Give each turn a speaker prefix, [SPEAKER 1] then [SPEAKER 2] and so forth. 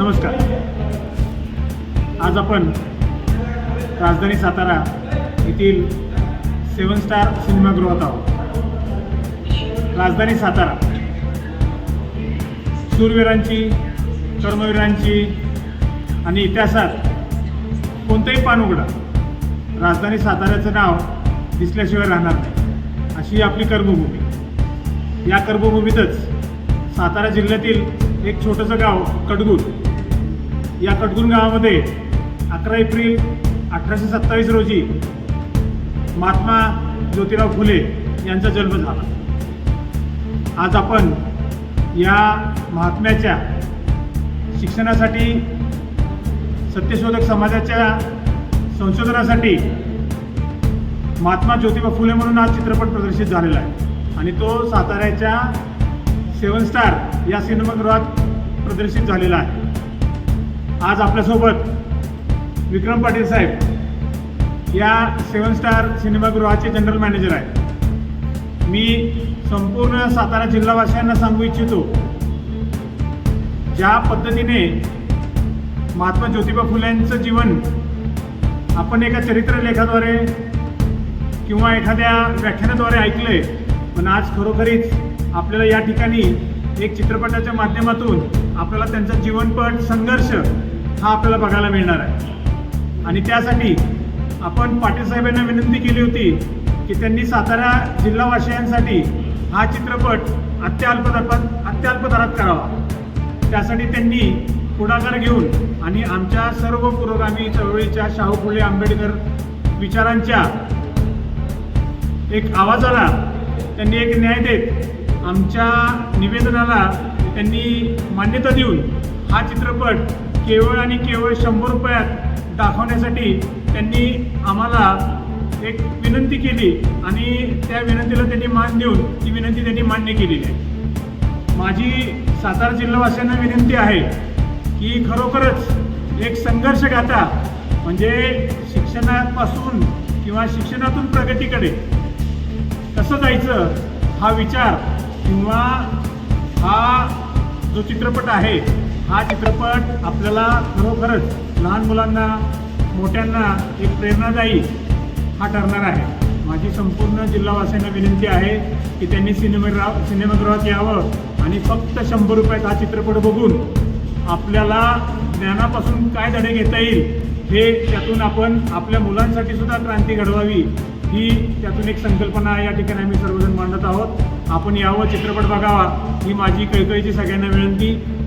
[SPEAKER 1] नमस्कार. आज आपण राजधानी सातारा येथील सेवन स्टार सिनेमागृहात आहोत. राजधानी सातारा. सूरवीरांची कर्मवीरांची आणि इतिहासात कोणतंही पान उघडा राजधानी साताऱ्याचं नाव दिसल्याशिवाय राहणार नाही. अशी आपली कर्मभूमी. या कर्मभूमीतच सातारा जिल्ह्यातील एक छोटंसं गाव कडगुल या कटगुण गावामध्ये अकरा एप्रिल अठराशे सत्तावीस रोजी महात्मा ज्योतिराव फुले यांचा जन्म झाला. आज आपण या महात्म्याच्या शिक्षणासाठी सत्यशोधक समाजाच्या संशोधनासाठी महात्मा ज्योतिबा फुले म्हणून हा चित्रपट प्रदर्शित झालेला आहे. आणि तो साताऱ्याच्या सेवन स्टार या सिनेमागृहात प्रदर्शित झालेला आहे. आज आपल्यासोबत विक्रम पाटील साहेब या सेवन स्टार सिनेमागृहाचे जनरल मॅनेजर आहेत. मी संपूर्ण सातारा जिल्हावासियांना सांगू इच्छितो ज्या पद्धतीने महात्मा ज्योतिबा फुलेंचं जीवन आपण एका चरित्रलेखाद्वारे किंवा एखाद्या व्याख्यानाद्वारे ऐकलंय पण आज खरोखरीच आपल्याला या ठिकाणी एक चित्रपटाच्या माध्यमातून आपल्याला त्यांचा जीवनपट संघर्ष हा आपल्याला बघायला मिळणार आहे. आणि त्यासाठी आपण पाटील साहेबांना विनंती केली होती की त्यांनी सातारा जिल्हावासियांसाठी हा चित्रपट अत्यल्प दरात अत्यल्प दरात करावा. त्यासाठी त्यांनी पुढाकार घेऊन आणि आमच्या सर्व पुरोगामी चळवळीच्या शाहू फुले आंबेडकर विचारांच्या एक आवाजाला त्यांनी एक न्याय देत आमच्या निवेदनाला त्यांनी मान्यता देऊन हा चित्रपट केवळ आणि केवळ शंभर रुपयात दाखवण्यासाठी त्यांनी आम्हाला एक विनंती केली आणि त्या विनंतीला त्यांनी मान देऊन ती विनंती त्यांनी मान्य केलेली आहे. माझी सातारा जिल्हावासियांना विनंती आहे की खरोखरच एक संघर्ष गाथा म्हणजे शिक्षणापासून किंवा शिक्षणातून प्रगतीकडे कसं जायचं हा विचार किंवा हा जो चित्रपट आहे हा चित्रपट आपल्याला खरोखरच लहान मुलांना मोठ्यांना एक प्रेरणादायी हा ठरणार आहे. माझी संपूर्ण जिल्हावासियांना विनंती आहे की त्यांनी सिनेमागृहा सिनेमागृहात यावं आणि फक्त शंभर रुपयात हा चित्रपट बघून आपल्याला ज्ञानापासून काय धडे घेता येईल हे त्यातून आपण आपल्या मुलांसाठी सुद्धा क्रांती घडवावी ही त्यातून एक संकल्पना या ठिकाणी आम्ही सर्वजण मांडत आहोत. आपण यावं चित्रपट बघावा ही माझी कळकळीची सगळ्यांना विनंती.